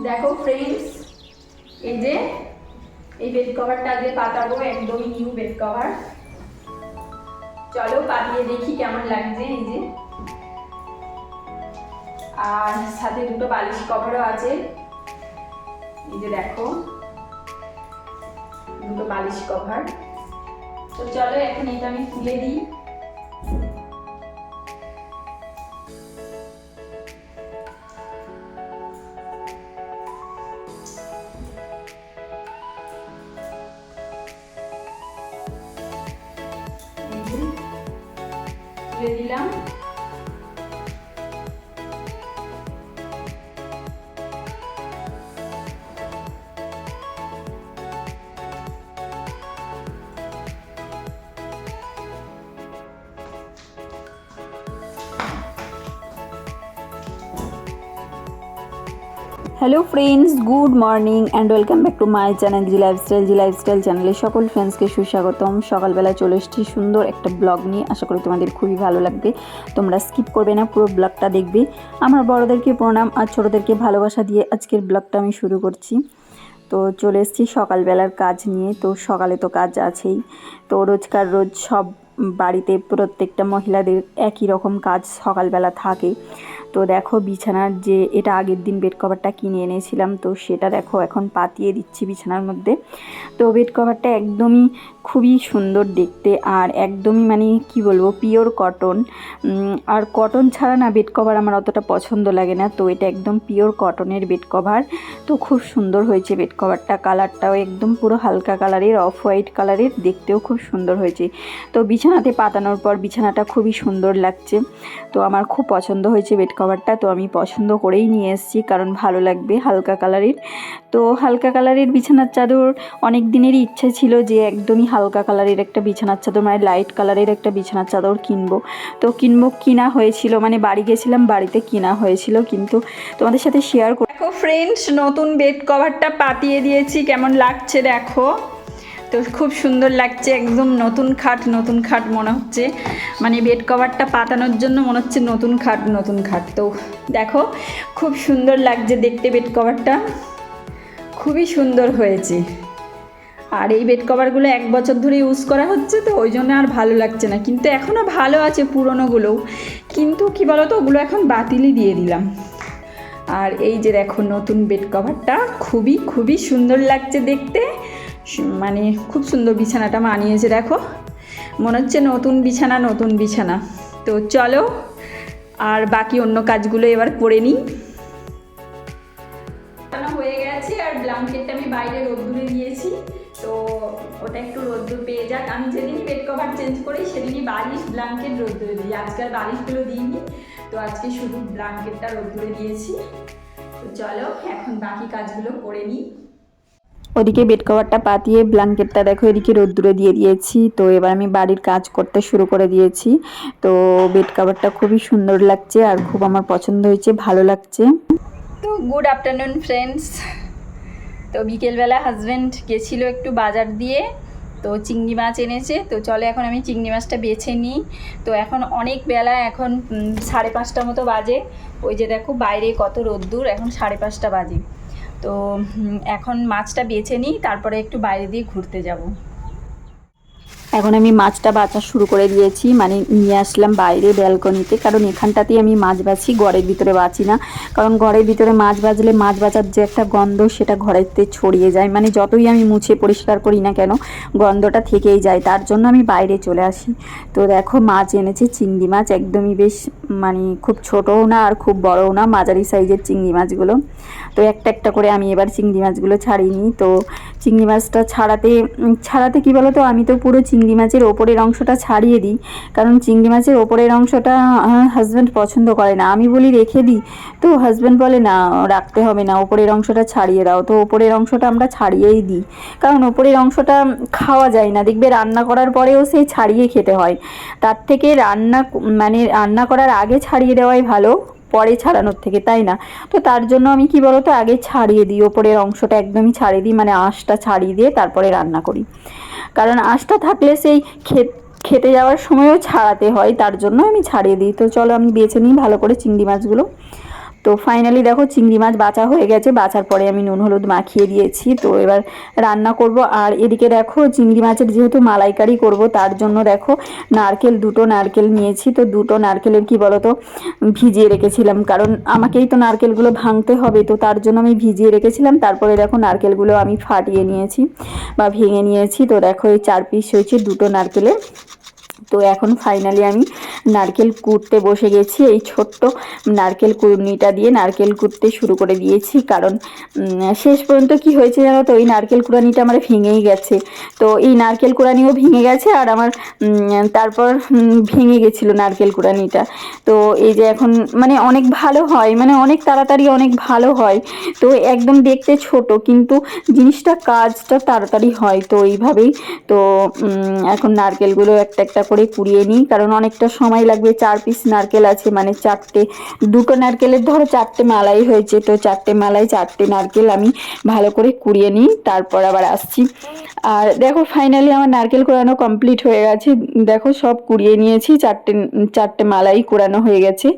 দেখো ফ্রেন্ডস এই যে, এই বেড কভারটা আগে পাতাবো, একদমই নিউ বেড কভার চলো পাতিয়ে দেখি কেমন লাগছে, এই যে। আর সাথে দুটো বালিশ কভারও আছে। এই যে দেখো, দুটো বালিশ কভার তো চলো এখন এটা আমি তুলে দিই। Hello friends good morning and welcome back to my channel Z lifestyle Z lifestyle চ্যানেলে সকল ফ্রেন্ডসকে সুস্বাগতম। সকালবেলা চলে এসেছি সুন্দর একটা ব্লগ নিয়ে। আশা করি তোমাদের খুবই ভালো লাগবে। তোমরা স্কিপ করবে না, পুরো ব্লগটা দেখবে। আমার বড়োদেরকে প্রণাম আর ছোটোদেরকে ভালোবাসা দিয়ে আজকের ব্লগটা আমি শুরু করছি। তো চলে এসেছি সকালবেলার কাজ নিয়ে। তো সকালে তো কাজ আছেই। তো রোজকার রোজ সব বাড়িতে প্রত্যেকটা মহিলাদের একই রকম কাজ সকালবেলা থাকে। তো দেখো বিছানার যে এটা আগের দিন বেড কভারটা কিনে এনেছিলাম, তো সেটা দেখো এখন পাতিয়ে দিচ্ছি বিছানার মধ্যে। তো বেড কভারটা একদমই খুবই সুন্দর দেখতে আর একদমই মানে কি বলব পিওর কটন আর কটন ছাড়া না বেড কভার আমার অতটা পছন্দ লাগে না, তো এটা একদম পিওর কটনের বেড কভার তো খুব সুন্দর হয়েছে বেড কভারটা কালারটাও একদম পুরো হালকা কালারের অফ হোয়াইট কালারের দেখতেও খুব সুন্দর হয়েছে। তো বিছানাতে পাতানোর পর বিছানাটা খুবই সুন্দর লাগছে, তো আমার খুব পছন্দ হয়েছে বেড কভারটা তো আমি পছন্দ করেই নিয়ে এসেছি, কারণ ভালো লাগবে হালকা কালারের তো হালকা কালারের বিছানার চাদর অনেক দিনেরই ইচ্ছে ছিল যে একদমই হালকা কালারের একটা বিছানার চাদর মানে লাইট কালারের একটা বিছানার চাদর কিনবো। তো কিনবো কিনা হয়েছিল মানে বাড়ি গেছিলাম, বাড়িতে কিনা হয়েছিল, কিন্তু তোমাদের সাথে শেয়ার দেখো ফ্রেন্ডস নতুন বেড কভারটা পাতিয়ে দিয়েছি, কেমন লাগছে দেখো। তো খুব সুন্দর লাগছে, একদম নতুন খাট নতুন খাট মনে হচ্ছে। মানে বেড কভারটা পাতানোর জন্য মনে হচ্ছে নতুন খাট নতুন খাট। তো দেখো, খুব সুন্দর লাগছে দেখতে বেড কভারটা। খুবই সুন্দর হয়েছে। আর এই বেড কভারগুলো এক বছর ধরে ইউজ করা হচ্ছে তো, ওই জন্য আর ভালো লাগছে না। কিন্তু এখনও ভালো আছে পুরনোগুলোও কিন্তু কি বলো তো ওগুলো এখন বাতিলই দিয়ে দিলাম। আর এই যে দেখো নতুন বেড কভারটা, খুবই খুবই সুন্দর লাগছে দেখতে। মানে খুব সুন্দর বিছানাটা মানিয়েছে, দেখো। মনে হচ্ছে নতুন বিছানা নতুন বিছানা। তো চলো, আর বাকি অন্য কাজগুলো এবার করে নিই। হয়ে গেছে, আর ব্ল্যাঙ্কেটটা আমি বাইরে রোদ্দুরে দিয়েছি। তো ওটা একটু রোদ্দুর পেয়ে যাক। আমি যেদিনই বেড কভার চেঞ্জ করি, সেদিনই বালিশ ব্ল্যাঙ্কেট রোদ্দুরে দিই। আজকাল বালিশগুলো দিইনি। তো আজকে শুধু ব্ল্যাঙ্কেটটা রোদ্দুরে দিয়েছি। তো চলো, এখন বাকি কাজগুলো করে নিই। ওদিকে বেড কভারটা পাতিয়ে ব্ল্যাঙ্কেটটা দেখো এদিকে রোদ্দুরে দিয়ে দিয়েছি। তো এবার আমি বাড়ির কাজ করতে শুরু করে দিয়েছি। তো বেড কভারটা খুবই সুন্দর লাগছে আর খুব আমার পছন্দ হয়েছে, ভালো লাগছে। তো গুড আফটারনুন ফ্রেন্ডস তো বিকেলবেলা হাজব্যান্ড গেছিল একটু বাজার দিয়ে, তো চিংড়ি মাছ এনেছে। তো চলে এখন আমি চিংড়ি মাছটা বেছে নিই। তো এখন অনেক বেলা, এখন সাড়ে পাঁচটা মতো বাজে। ওই যে দেখো বাইরে কত রোদ্দুর, এখন সাড়ে পাঁচটা বাজে। তো এখন মাছটা বেছে নিই, তারপরে একটু বাইরে দিয়ে ঘুরতে যাব। এখন আমি মাছটা বাছা শুরু করে দিয়েছি মানে নিয়ে আসলাম বাইরে ব্যালকনিতে, কারণ এখানটাতেই আমি মাছ বাছি, ঘরের ভিতরে বাছি না। কারণ ঘরের ভিতরে মাছ বাজলে, মাছ বাজার যে একটা গন্ধ, সেটা ঘরেতে ছড়িয়ে যায়। মানে যতই আমি মুছে পরিষ্কার করি না কেন, গন্ধটা থেকেই যায়। তার জন্য আমি বাইরে চলে আসি। তো দেখো, মাছ এনেছে, চিংড়ি মাছ, একদমই বেশ মানে খুব ছোটও না আর খুব বড়ও না, মাঝারি সাইজের চিংড়ি মাছগুলো। তো একটা একটা করে আমি এবার চিংড়ি মাছগুলো ছাড়িয়ে নিই। তো চিংড়ি মাছটা ছাড়াতে ছাড়াতে কী বলো তো আমি তো পুরো চিংড়ি মাছের ওপরের অংশটা ছাড়িয়ে দিই। কারণ চিংড়ি মাছের ওপরের অংশটা হাজব্যান্ড পছন্দ করে না। আমি বলি, রেখে দিই। তো হাজব্যান্ড বলে, না, রাখতে হবে না, ওপরের অংশটা ছাড়িয়ে দাও। তো ওপরের অংশটা আমরা ছাড়িয়েই দিই। কারণ ওপরের অংশটা খাওয়া যায় না। দেখবে রান্না করার পরেও সেই ছাড়িয়ে খেতে হয়। তার থেকে রান্না মানে রান্না করার আগে ছাড়িয়ে দেওয়াই ভালো, পরে ছাড়ানোর থেকে, তাই না? তো তার জন্য আমি কি বলতো, আগে ছাড়িয়ে দিই, ওপরের অংশটা একদমই ছাড়িয়ে দিই মানে আঁশটা ছাড়িয়ে দিয়ে তারপরে রান্না করি। কারণ আঁশটা থাকলে সেই খেত খেতে যাওয়ার সময়ও ছাড়াতে হয়, তার জন্য আমি ছাড়িয়ে দিই। তো চলো আমি বেছে নিই ভালো করে চিংড়ি মাছগুলো। তো ফাইনালি দেখো চিংড়ি মাছ বাছা হয়ে গেছে। বাছার পরে আমি নুন, হলুদ মাখিয়ে দিয়েছি। তো এবার রান্না করব। আর এদিকে দেখো চিংড়ি মাছের যেহেতু মালাইকারি করব, তার জন্য দেখো নারকেল, দুটো নারকেল নিয়েছি। তো দুটো নারকেলের কি বলতো, ভিজিয়ে রেখেছিলাম। কারণ আমাকেই তো নারকেলগুলো ভাঙতে হবে। তো তার জন্য আমি ভিজিয়ে রেখেছিলাম। তারপরে দেখো নারকেলগুলো আমি ফাটিয়ে নিয়েছি বা ভেঙে নিয়েছি। তো দেখো এই চার পিস হয়েছে দুটো নারকেলে তো এখন ফাইনালি আমি নারকেল কুটতে বসে গেছি। এই ছোট্ট নারকেল কুড়নিটা দিয়ে নারকেল কুটতে শুরু করে দিয়েছি। কারণ শেষ পর্যন্ত কি হয়েছে জানো তো? এই নারকেল কুড়ানিটা আমার ভেঙেই গেছে। তো এই নারকেল কুড়ানিও ভেঙে গেছে আর আমার তারপর ভেঙে গেছিল নারকেল কুড়ানিটা। তো এই যে এখন মানে অনেক ভালো হয় মানে অনেক তাড়াতাড়ি অনেক ভালো হয়। তো একদম দেখতে ছোট, কিন্তু জিনিসটা কাজটা তাড়াতাড়ি হয়। তো এইভাবেই তো এখন নারকেলগুলো একটা একটা করে কুড়িয়ে নিই, কারণ অনেকটা সময় লাগবে। চার পিস নারকেল আছে মানে চারটে, দুটো নারকেলের ধরো চারটে মালাই হয়েছে, তো চারটে মালাই, চারটে নারকেল আমি ভালো করে কুড়িয়ে নিই, তারপর আবার আসছি। আর দেখো ফাইনালি আমার নারকেল কোরানো কমপ্লিট হয়ে গেছে। দেখো সব কুড়িয়ে নিয়েছি, চারটে চারটে মালাই কোরানো হয়ে গেছে।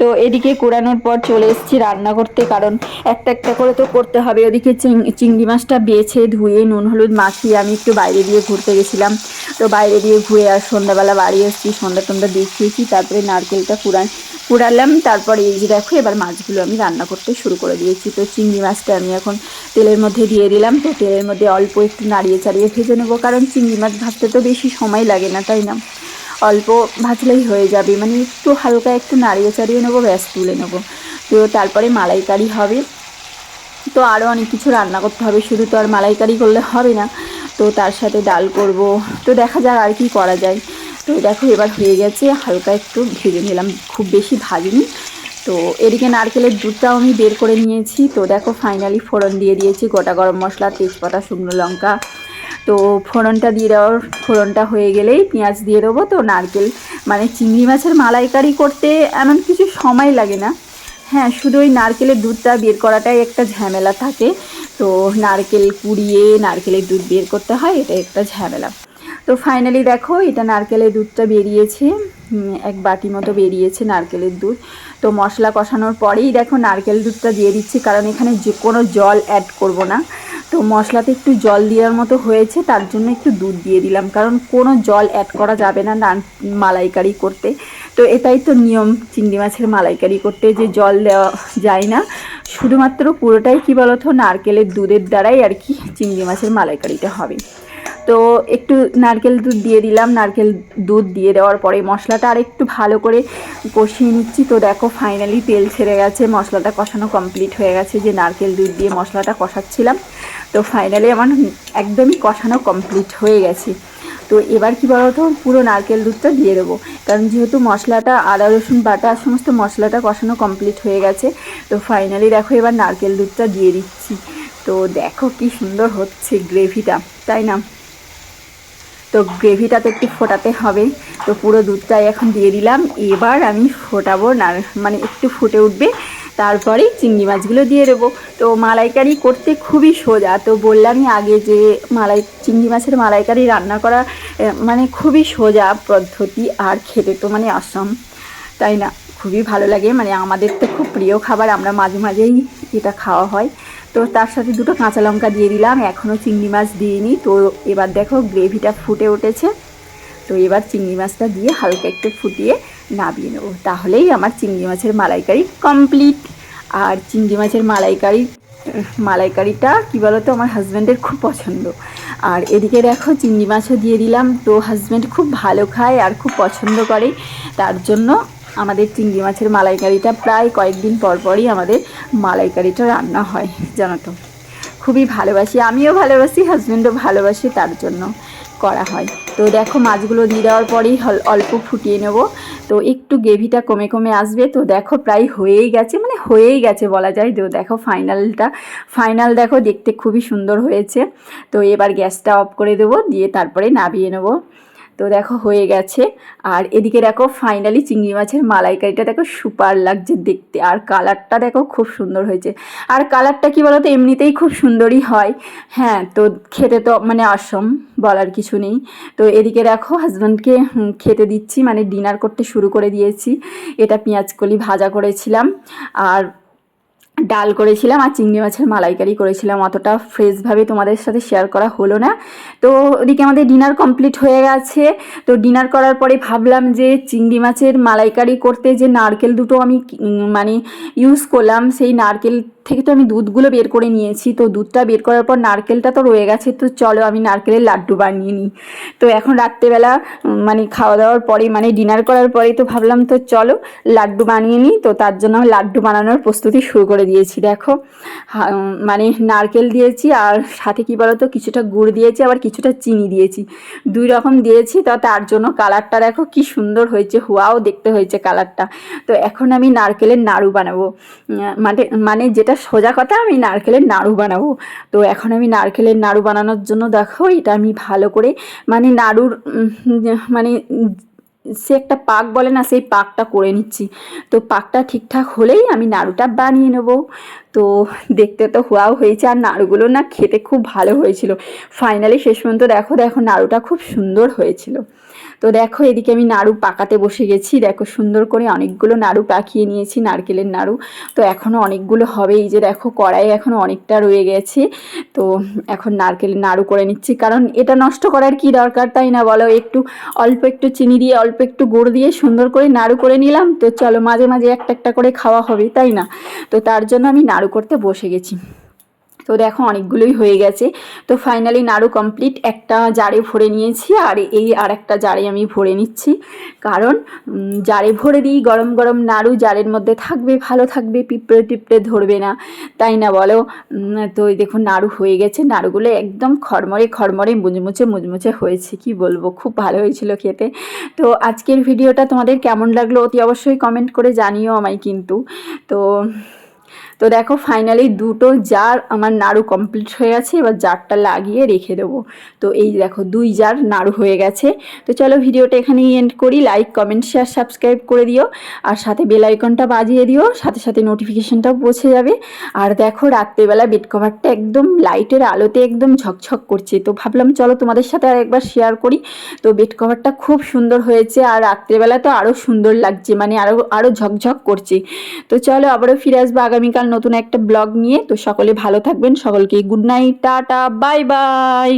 তো এদিকে কোরানোর পর চলে এসেছি রান্না করতে, কারণ একটা একটা করে তো করতে হবে। ওদিকে চিংড়ি মাছটা বেছে ধুয়ে নুন, হলুদ মাখিয়ে আমি একটু বাইরে দিয়ে ঘুরতে গেছিলাম। তো বাইরে দিয়ে ঘুরে আর সন্ধ্যাবেলা বাড়ি এসেছি, সন্ধ্যা টন্ধ্যা দেখিয়েছি তারপরে নারকেলটা কুড়ান, কুড়ালাম, তারপরে এই যে দেখো এবার মাছগুলো আমি রান্না করতে শুরু করে দিয়েছি। তো চিংড়ি মাছটা আমি এখন তেলের মধ্যে দিয়ে দিলাম। তো তেলের মধ্যে অল্প একটু নাড়িয়ে চাড়িয়ে ভেজে নেব, কারণ চিংড়ি মাছ ভাজতে তো বেশি সময় লাগে না, তাই না? অল্প ভাজলেই হয়ে যাবে মানে একটু হালকা একটু নাড়িয়ে চাড়িয়ে নেব, ব্যাস তুলে নেব। তো তারপরে মালাইকারি হবে। তো আরও অনেক কিছু রান্না করতে হবে, শুধু তো আর মালাইকারি করলে হবে না। তো তার সাথে ডাল করব। তো দেখা যাক আর কি করা যায়। তো দেখো, এবার হয়ে গেছে, হালকা একটু ভেজে নিলাম, খুব বেশি ভাজিনি। তো এদিকে নারকেলের দুধটাও আমি বের করে নিয়েছি। তো দেখো ফাইনালি ফোড়ন দিয়ে দিয়েছি, গোটা গরম মশলা, তেজপাতা, শুকনো লঙ্কা। তো ফোড়নটা দিয়ে দেওয়ার, ফোড়নটা হয়ে গেলেই পেঁয়াজ দিয়ে দেবো। তো নারকেল মানে চিংড়ি মাছের মালাইকারি করতে এমন কিছু সময় লাগে না। হ্যাঁ শুধু ওই নারকেলের দুধটা বের করাটাই একটা ঝামেলা থাকে। তো নারকেল কুড়িয়ে নারকেলের দুধ বের করতে হয় এটা একটা ঝামেলা। তো ফাইনালি দেখো, এটা নারকেলের দুধটা বেরিয়েছে। এক বাটি মতো বেরিয়েছে নারকেলের দুধ। তো মশলা কষানোর পরেই দেখো নারকেল দুধটা দিয়ে দিচ্ছি, কারণ এখানে যে কোনো জল অ্যাড করব না। তো মশলাতে একটু জল দেওয়ার মতো হয়েছে, তার জন্য একটু দুধ দিয়ে দিলাম। কারণ কোনো জল অ্যাড করা যাবে না নান, মালাইকারি করতে। তো এটাই তো নিয়ম চিংড়ি মাছের মালাইকারি করতে, যে জল দেওয়া যায় না। শুধুমাত্র পুরোটাই কী বলতো, নারকেলের দুধের দ্বারাই আর কি চিংড়ি মাছের মালাইকারিটা হবে। তো একটু নারকেল দুধ দিয়ে দিলাম, নারকেল দুধ দিয়ে দেওয়ার পরে মশলাটা আর একটু ভালো করে কষিয়ে নিচ্ছি। তো দেখো ফাইনালি তেল ছেড়ে গেছে, মশলাটা কষানো কমপ্লিট হয়ে গেছে, যে নারকেল দুধ দিয়ে মশলাটা কষাচ্ছিলাম। তো ফাইনালি আমার একদমই কষানো কমপ্লিট হয়ে গেছে। তো এবার কি বলতো, পুরো নারকেল দুধটা দিয়ে দেবো। কারণ যেহেতু মশলাটা আদা, রসুন, বাটা, সমস্ত মশলাটা কষানো কমপ্লিট হয়ে গেছে, তো ফাইনালি দেখো এবার নারকেল দুধটা দিয়ে দিচ্ছি। তো দেখো কি সুন্দর হচ্ছে গ্রেভিটা তাই না? তো গ্রেভিটা তো একটু ফোটাতে হবে। তো পুরো দুধটাই এখন দিয়ে দিলাম। এবার আমি ফোটাবো না মানে একটু ফুটে উঠবে। তারপরেই চিংড়ি মাছগুলো দিয়ে দেবো। তো মালাইকারি করতে খুবই সোজা। তো বললামই আগে যে মালাই, চিংড়ি মাছের মালাইকারি রান্না করা মানে খুবই সোজা পদ্ধতি আর খেতে তো মানে আসাম। তাই না? খুবই ভালো লাগে। মানে আমাদের তো খুব প্রিয় খাবার। আমরা মাঝে মাঝেই এটা খাওয়া হয়। তো তার সাথে দুটো কাঁচা লঙ্কা দিয়ে দিলাম, এখনও চিংড়ি মাছ দিইনি। তো এবার দেখো গ্রেভিটা ফুটে উঠেছে। তো এবার চিংড়ি মাছটা দিয়ে হালকা একটু ফুটিয়ে নামিয়ে নেব। তাহলেই আমার চিংড়ি মাছের মালাইকারি কমপ্লিট। আর চিংড়ি মাছের মালাইকারি মালাইকারিটা কী বলতো, আমার হাজব্যান্ডের খুব পছন্দ। আর এদিকে দেখো চিংড়ি মাছও দিয়ে দিলাম। তো হাজব্যান্ড খুব ভালো খায় আর খুব পছন্দ করে। তার জন্য আমাদের চিংড়ি মাছের মালাইকারিটা প্রায় কয়েকদিন পর পরই আমাদের মালাইকারিটা রান্না হয়, জানো তো। খুবই ভালোবাসি, আমিও ভালোবাসি হাজব্যান্ডও ভালোবাসি, তার জন্য করা হয়। তো দেখো, মাছগুলো দিয়ে দেওয়ার পরেই অল্প ফুটিয়ে নেব। তো একটু গ্রেভিটা কমে কমে আসবে, তো দেখো প্রায় হয়েই গেছে মানে হয়েই গেছে বলা যায়। তো দেখো ফাইনালটা, ফাইনাল দেখো, দেখতে খুবই সুন্দর হয়েছে। তো এবার গ্যাসটা অফ করে দেবো, দিয়ে তারপরে নামিয়ে নেব। তো দেখো হয়ে গেছে। আর এদিকে দেখো ফাইনালি চিংড়ি মাছের মালাইকারিটা দেখো সুপার লাগছে দেখতে। আর কালারটা দেখো খুব সুন্দর হয়েছে। আর কালারটা কি বলতো, এমনিতেই খুব সুন্দরই হয়। হ্যাঁ তো খেতে তো মানে অসম বলার কিছু নেই। তো এদিকে দেখো হাজব্যান্ডকে খেতে দিচ্ছি মানে ডিনার করতে শুরু করে দিয়েছি। এটা পেঁয়াজ কলি ভাজা করেছিলাম। আর ডাল করেছিলাম আর চিংড়ি মাছের মালাইকারি করেছিলাম। অতটা ফ্রেশভাবে তোমাদের সাথে শেয়ার করা হলো না। তো ওদিকে আমাদের ডিনার কমপ্লিট হয়ে গেছে। তো ডিনার করার পরে ভাবলাম যে চিংড়ি মাছের মালাইকারি করতে যে নারকেল দুটো আমি মানে ইউজ করলাম, সেই নারকেল থেকে তো আমি দুধগুলো বের করে নিয়েছি, তো দুধটা বের করার পর নারকেলটা তো রয়ে গেছে, তো চলো আমি নারকেলের লাড্ডু বানিয়ে নিই। তো এখন রাত্রেবেলা মানে খাওয়া দাওয়ার পরে মানে ডিনার করার পরেই তো ভাবলাম, তো চলো লাড্ডু বানিয়ে নিই, তো তার জন্য আমি লাড্ডু বানানোর প্রস্তুতি শুরু করে দিয়েছি, দেখো। মানে নারকেল দিয়েছি আর সাথে কি বলতো, কিছুটা গুড় দিয়েছি, আবার কিছুটা চিনি দিয়েছি। দুই রকম দিয়েছি, তো তার জন্য কালারটা দেখো কি সুন্দর হয়েছে, হুয়াও দেখতে হয়েছে কালারটা। তো এখন আমি নারকেলের নাড়ু বানাবো। মানে মানে যেটা সোজা কথা, আমি নারকেলের নাড়ু বানাবো। তো এখন আমি নারকেলের নাড়ু বানানোর জন্য দেখো, এটা আমি ভালো করে মানে নাড়ুর মানে সে একটা পাক বলে না, সেই পাকটা করে নিচ্ছি। তো পাকটা ঠিকঠাক হলেই আমি নাড়ুটা বানিয়ে নেব। তো দেখতে তো হওয়াও হয়েছে আর নাড়ুগুলো না খেতে খুব ভালো হয়েছিল। ফাইনালি শেষ পর্যন্ত দেখো দেখো নাড়ুটা খুব সুন্দর হয়েছিল। তো দেখো এদিকে আমি নাড়ু পাকাতে বসে গেছি। দেখো সুন্দর করে অনেকগুলো নাড়ু পাকিয়ে নিয়েছি, নারকেলের নাড়ু। তো এখনও অনেকগুলো হবে। এই যে দেখো কড়াই এখনও অনেকটা রয়ে গেছে। তো এখন নারকেলের নাড়ু করে নিচ্ছি। কারণ এটা নষ্ট করার কি দরকার, তাই না বলো? একটু অল্প একটু চিনি দিয়ে, অল্প একটু গুড় দিয়ে সুন্দর করে নাড়ু করে নিলাম। তো চলো মাঝে মাঝে একটা একটা করে খাওয়া হবে, তাই না? তো তার জন্য আমি নাড়ু করতে বসে গেছি। তো দেখো অনেকগুলোই হয়ে গেছে। তো ফাইনালি নাড়ু কমপ্লিট একটা জারে ভরে নিয়েছি আর এই আর একটা জারে আমি ভরে নিচ্ছি। কারণ জারে ভরে দিই, গরম গরম নাড়ু জারের মধ্যে থাকবে, ভালো থাকবে, পিঁপড়ে টিপড়ে ধরবে না। তাই না বলো? তো দেখুন নাড়ু হয়ে গেছে। নাড়ুগুলো একদম খড়মড়ে খড়মড়ে মুচমুচে মুচমুচে হয়েছে, কি বলব? খুব ভালো হয়েছিল খেতে। তো আজকের ভিডিওটা তোমাদের কেমন লাগল অতি অবশ্যই কমেন্ট করে জানিও আমায় কিন্তু। তো তো দেখো ফাইনালি দুটো জার আমার নাড়ু কমপ্লিট হয়ে গেছে, এবার জারটা লাগিয়ে রেখে দেবো। তো এই দেখো দুই জার নাড়ু হয়ে গেছে। তো চলো ভিডিওটা এখানেই এন্ড করি। লাইক কমেন্ট শেয়ার সাবস্ক্রাইব করে দিও। আর সাথে বেল আইকনটা বাজিয়ে দিও। সাথে সাথে নোটিফিকেশনটাও পৌঁছে যাবে। আর দেখো রাত্রেবেলা বেড কভারটা একদম লাইটের আলোতে একদম ঝকঝক করছে। তো ভাবলাম চলো তোমাদের সাথে আর একবার শেয়ার করি। তো বেড কভারটা খুব সুন্দর হয়েছে। আর রাত্রেবেলা তো আরও সুন্দর লাগছে। মানে আরও আরও ঝকঝক করছে। তো চলো আবারও ফিরে আসব আগামীকাল নতুন একটা ব্লগ নিয়ে তো সকলে ভালো থাকবেন সকলকে good night tata bye bye.